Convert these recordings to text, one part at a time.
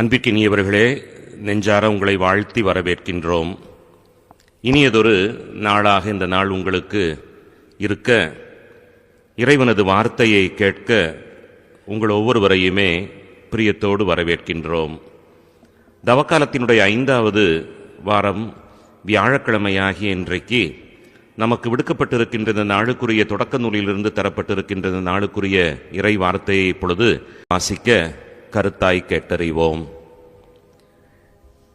அன்பிற்கினியவர்களே நெஞ்சார உங்களை வாழ்த்தி வரவேற்கின்றோம். இனியதொரு நாளாக இந்த நாள் உங்களுக்கு இருக்க இறைவனது வார்த்தையை கேட்க உங்கள் ஒவ்வொருவரையுமே பிரியத்தோடு வரவேற்கின்றோம். தவக்காலத்தினுடைய ஐந்தாவது வாரம் வியாழக்கிழமையாகிய இன்றைக்கு நமக்கு விடுக்கப்பட்டிருக்கின்ற இந்த நாளுக்குரிய தொடக்க நூலிலிருந்து தரப்பட்டிருக்கின்ற இந்த நாளுக்குரிய இறை வார்த்தையை இப்பொழுது வாசிக்க கருத்தாய் கேட்டறிவோம்.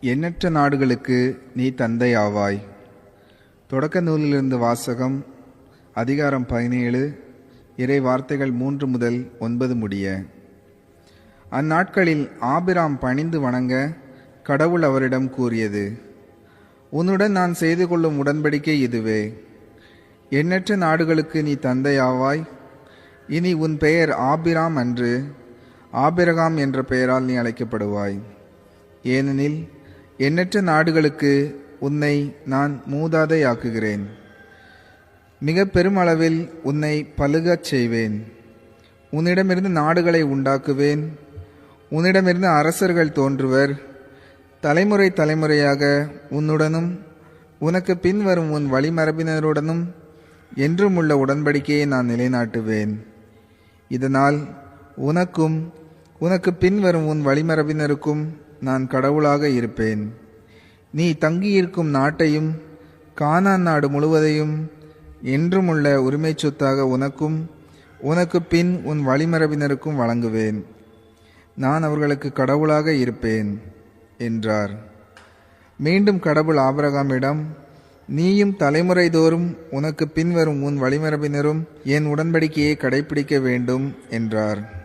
எண்ணற்ற நாடுகளுக்கு நீ தந்தையாவாய். தொடக்க நூலிலிருந்து வாசகம் அதிகாரம் பதினேழு இறை வார்த்தைகள் மூன்று முதல் ஒன்பது முடிய. அந்நாட்களில் ஆபிராம் பணிந்து வணங்க கடவுள் அவரிடம் கூறியது உன்னுடன் நான் செய்து கொள்ளும் உடன்படிக்கை இதுவே. எண்ணற்ற நாடுகளுக்கு நீ தந்தையாவாய். இனி உன் பெயர் ஆபிராம் அன்று. ஆபிரகாம் என்ற பெயரால் நீ அழைக்கப்படுவாய். ஏனெனில் எண்ணற்ற நாடுகளுக்கு உன்னை நான் மூதாதையாக்குகிறேன். மிக பெருமளவில் உன்னை பழுகச் செய்வேன். உன்னிடமிருந்து நாடுகளை உண்டாக்குவேன். உன்னிடமிருந்து அரசர்கள் தோன்றுவர். தலைமுறை தலைமுறையாக உன்னுடனும் உனக்கு பின்வரும் உன் வழிமரபினருடனும் என்றும் உள்ள உடன்படிக்கையை நான் நிலைநாட்டுவேன். இதனால் உனக்கும் உனக்கு பின்வரும் உன் வழிமரபினருக்கும் நான் கடவுளாக இருப்பேன். நீ தங்கியிருக்கும் நாட்டையும் கானான் நாடு முழுவதையும் என்றுமுள்ள உரிமை உரிமைச் சொத்தாக உனக்கும் உனக்கு பின் உன் வழிமரபினருக்கும் வழங்குவேன். நான் அவர்களுக்கு கடவுளாக இருப்பேன் என்றார். மீண்டும் கடவுள் ஆபரகாமிடம் நீயும் தலைமுறை தோறும் உனக்கு பின்வரும் உன் வழிமரபினரும் என் உடன்படிக்கையை கடைபிடிக்க வேண்டும் என்றார்.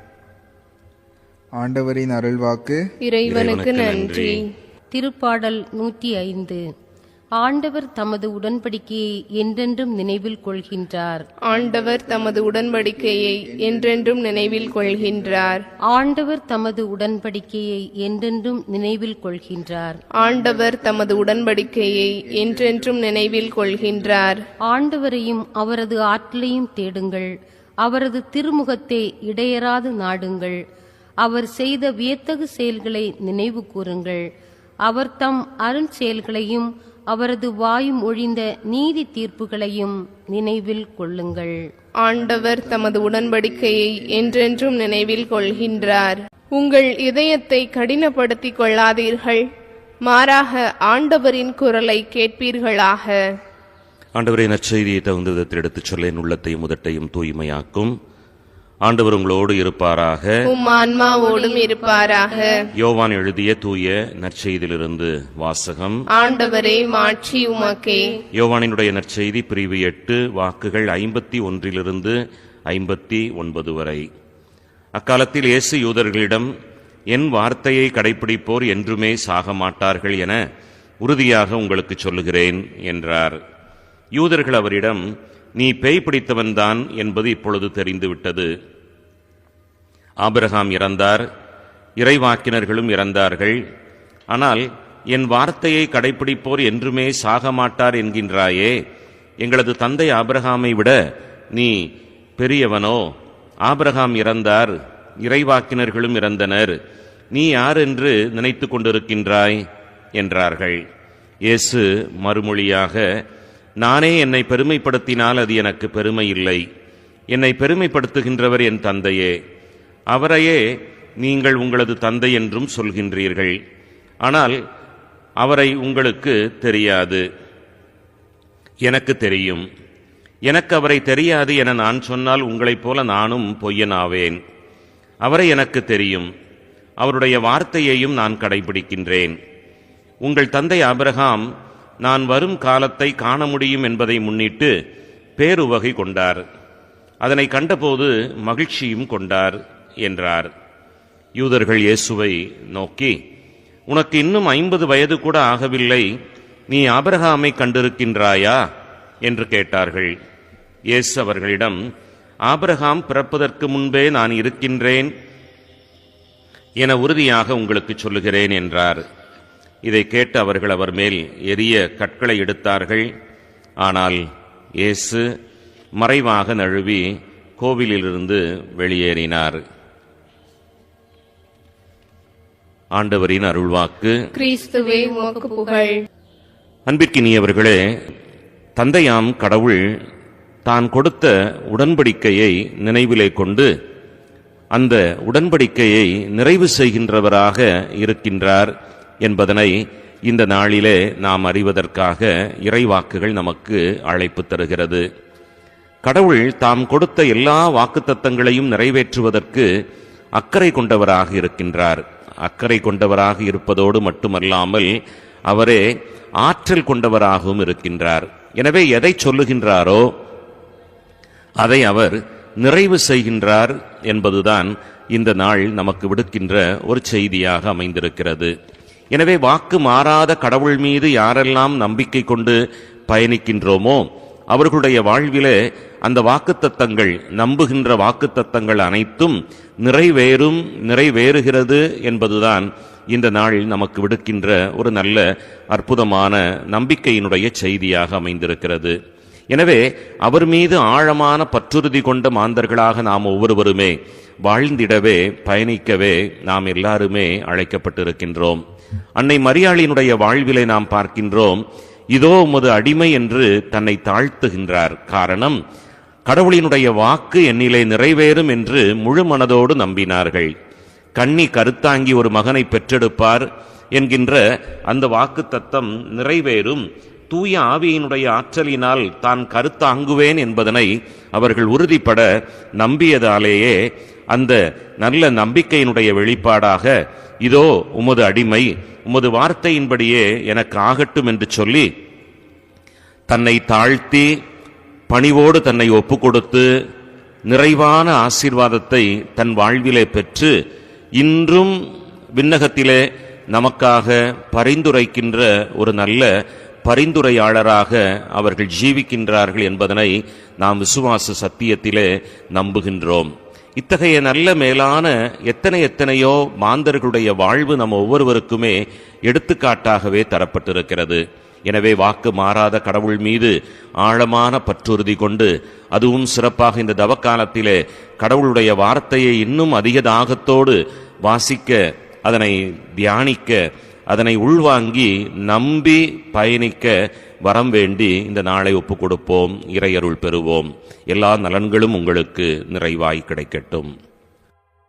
ஆண்டவரின் அருள்வாக்கு. இறைவனுக்கு நன்றி. திருப்பாடல் நூற்றி ஐந்து. ஆண்டவர் தமது உடன்படிக்கையை என்றென்றும் நினைவில் கொள்கின்றார். ஆண்டவர் தமது உடன்படிக்கையை என்றென்றும் நினைவில் கொள்கின்றார். ஆண்டவர் தமது உடன்படிக்கையை என்றென்றும் நினைவில் கொள்கின்றார். ஆண்டவர் தமது உடன்படிக்கையை என்றென்றும் நினைவில் கொள்கின்றார். ஆண்டவரையும் அவரது ஆற்றலையும் தேடுங்கள். அவரது திருமுகத்தை இடையராது நாடுங்கள். அவர் செய்த வியத்தகு செயல்களை நினைவு கூறுங்கள். அவர் தம் அருஞ்செயல்களையும் அவரது வாயும் ஒழிந்த நீதி தீர்ப்புகளையும் நினைவில் கொள்ளுங்கள். ஆண்டவர் தமது உடன்படிக்கையை என்றென்றும் நினைவில் கொள்கின்றார். உங்கள் இதயத்தை கடினப்படுத்திக் கொள்ளாதீர்கள். மாறாக ஆண்டவரின் குரலை கேட்பீர்களாக. ஆண்டவரை நற்செய்தியை தகுந்த விதத்தில் எடுத்துச் சொல்ல என் உள்ளத்தையும் உதட்டையும் தூய்மையாக்கும். ஆண்டவர் உங்களோடு இருப்பாராக. உம் ஆன்மாவோடும் இருப்பாராக. யோவான் எழுதிய தூய நற்செய்தியிலிருந்து வாசகம். ஆண்டவரே மாட்சி உமக்கே. யோவானினுடைய நற்செய்தி பிரிவு எட்டு வாக்குகள் ஐம்பத்தி ஒன்றிலிருந்து ஐம்பத்தி ஒன்பது வரை. அக்காலத்தில் இயேசு யூதர்களிடம் என் வார்த்தையை கடைப்பிடிப்போர் என்றுமே சாக மாட்டார்கள் என உறுதியாக உங்களுக்கு சொல்லுகிறேன் என்றார். யூதர்கள் அவரிடம் நீ பேய் பிடித்தவன்தான் என்பது இப்பொழுது தெரிந்துவிட்டது. ஆபிரகாம் இறந்தார் இறைவாக்கினர்களும் இறந்தார்கள். ஆனால் என் வார்த்தையை கடைப்பிடிப்போர் என்றுமே சாக மாட்டார் என்கின்றாயே எங்களது தந்தை ஆபிரகாமை விட நீ பெரியவனோ? ஆபிரகாம் இறந்தார் இறைவாக்கினர்களும் இறந்தனர். நீ யார் என்று நினைத்து கொண்டிருக்கின்றாய்? என்றார்கள். இயேசு மறுமொழியாக நானே என்னை பெருமைப்படுத்தினால் அது எனக்கு பெருமை இல்லை என்னை பெருமைப்படுத்துகின்றவர் என் தந்தையே. அவரையே நீங்கள் உங்களது தந்தை என்றும் சொல்கின்றீர்கள். ஆனால் அவரை உங்களுக்கு தெரியாது. எனக்கு தெரியும். எனக்கு அவரை தெரியாது என நான் சொன்னால் உங்களைப் போல நானும் பொய்யனாவேன். அவரை எனக்கு தெரியும். அவருடைய வார்த்தையையும் நான் கடைபிடிக்கின்றேன். உங்கள் தந்தை ஆபிரகாம் நான் வரும் காலத்தை காண முடியும் என்பதை முன்னிட்டு பேருவகை கொண்டார். அதனை கண்டபோது மகிழ்ச்சியும் கொண்டார் என்றார். யூதர்கள் இயேசுவை நோக்கி உனக்கு இன்னும் ஐம்பது வயது கூட ஆகவில்லை. நீ ஆபரகாமை கண்டிருக்கின்றாயா? என்று கேட்டார்கள். இயேசு அவர்களிடம் ஆபரகாம் பிறப்பதற்கு முன்பே நான் இருக்கின்றேன். என உறுதியாக உங்களுக்கு சொல்லுகிறேன் என்றார். இதை கேட்டு அவர்கள் அவர் மேல் எரிய கற்களை எடுத்தார்கள். ஆனால் இயேசு மறைவாக நழுவி கோவிலிலிருந்து வெளியேறினார். ஆண்டவரின் அருள்வாக்கு. கிறிஸ்துவே புகழ். அன்பிற்கினியவர்களே தந்தையாம் கடவுள் தான் கொடுத்த உடன்படிக்கையை நினைவிலே கொண்டு அந்த உடன்படிக்கையை நிறைவு செய்கின்றவராக இருக்கின்றார். என்பதனை இந்த நாளிலே நாம் அறிவதற்காக இறைவாக்குகள் நமக்கு அழைப்பு தருகிறது. கடவுள் தாம் கொடுத்த எல்லா வாக்குத்தத்தங்களையும் நிறைவேற்றுவதற்கு அக்கறை கொண்டவராக இருக்கின்றார். அக்கறை கொண்டவராக இருப்பதோடு மட்டுமல்லாமல் அவரே ஆற்றல் கொண்டவராகவும் இருக்கின்றார். எனவே எதை சொல்லுகின்றாரோ அதை அவர் நிறைவு செய்கின்றார் என்பதுதான் இந்த நாள் நமக்கு விடுக்கின்ற ஒரு செய்தியாக அமைந்திருக்கிறது. எனவே வாக்கு மாறாத கடவுள் மீது யாரெல்லாம் நம்பிக்கை கொண்டு பயணிக்கின்றோமோ அவர்களுடைய வாழ்விலே அந்த வாக்குத்தத்தங்கள் நம்புகின்ற வாக்குத்தத்தங்கள் அனைத்தும் நிறைவேறும் நிறைவேறுகிறது என்பதுதான் இந்த நாள் நமக்கு விடுக்கின்ற ஒரு நல்ல அற்புதமான நம்பிக்கையினுடைய செய்தியாக அமைந்திருக்கிறது. எனவே அவர் மீது ஆழமான பற்றுறுதி கொண்ட மாந்தர்களாக நாம் ஒவ்வொருவருமே வாழ்ந்திடவே பயணிக்கவே நாம் எல்லாருமே அழைக்கப்பட்டிருக்கின்றோம். அன்னை மரியாளினுடைய வாழ்விலை நாம் பார்க்கின்றோம். இதோ உமது அடிமை என்று தன்னை தாழ்த்துகின்றார். காரணம் கடவுளினுடைய வாக்கு என்னிலே நிறைவேறும் என்று முழு மனதோடு நம்பினார்கள். கண்ணி கருத்தாங்கி ஒரு மகனை பெற்றெடுப்பார் என்கின்ற அந்த வாக்கு தத்தம் நிறைவேறும். தூய ஆவியினுடைய ஆற்றலினால் தான் கருத்தாங்குவேன் என்பதனை அவர்கள் உறுதிப்பட நம்பியதாலேயே அந்த நல்ல நம்பிக்கையினுடைய வெளிப்பாடாக இதோ உமது அடிமை உமது வார்த்தையின்படியே எனக்கு ஆகட்டும் என்று சொல்லி தன்னை தாழ்த்தி பணிவோடு தன்னை ஒப்பு கொடுத்து நிறைவான ஆசீர்வாதத்தை தன் வாழ்விலே பெற்று இன்றும் விண்ணகத்திலே நமக்காக பரிந்துரைக்கின்ற ஒரு நல்ல பரிந்துரையாளராக அவர்கள் ஜீவிக்கின்றார்கள் என்பதனை நாம் விசுவாச சத்தியத்திலே நம்புகின்றோம். இத்தகைய நல்ல மேலான எத்தனை எத்தனையோ மாந்தர்களுடைய வாழ்வு நம்ம ஒவ்வொருவருக்குமே எடுத்துக்காட்டாகவே தரப்பட்டிருக்கிறது. எனவே வாக்கு மாறாத கடவுள் மீது ஆழமான பற்றுறுதி கொண்டு அதுவும் சிறப்பாக இந்த தவக்காலத்திலே கடவுளுடைய வார்த்தையை இன்னும் அதிக தாகத்தோடு வாசிக்க அதனை தியானிக்க அதனை உள்வாங்கி நம்பி பயணிக்க வரம் வேண்டி இந்த நாளை ஒப்புக் கொடுப்போம் இறையருள் பெறுவோம். எல்லா நலன்களும் உங்களுக்கு நிறைவாய் கிடைக்கட்டும்.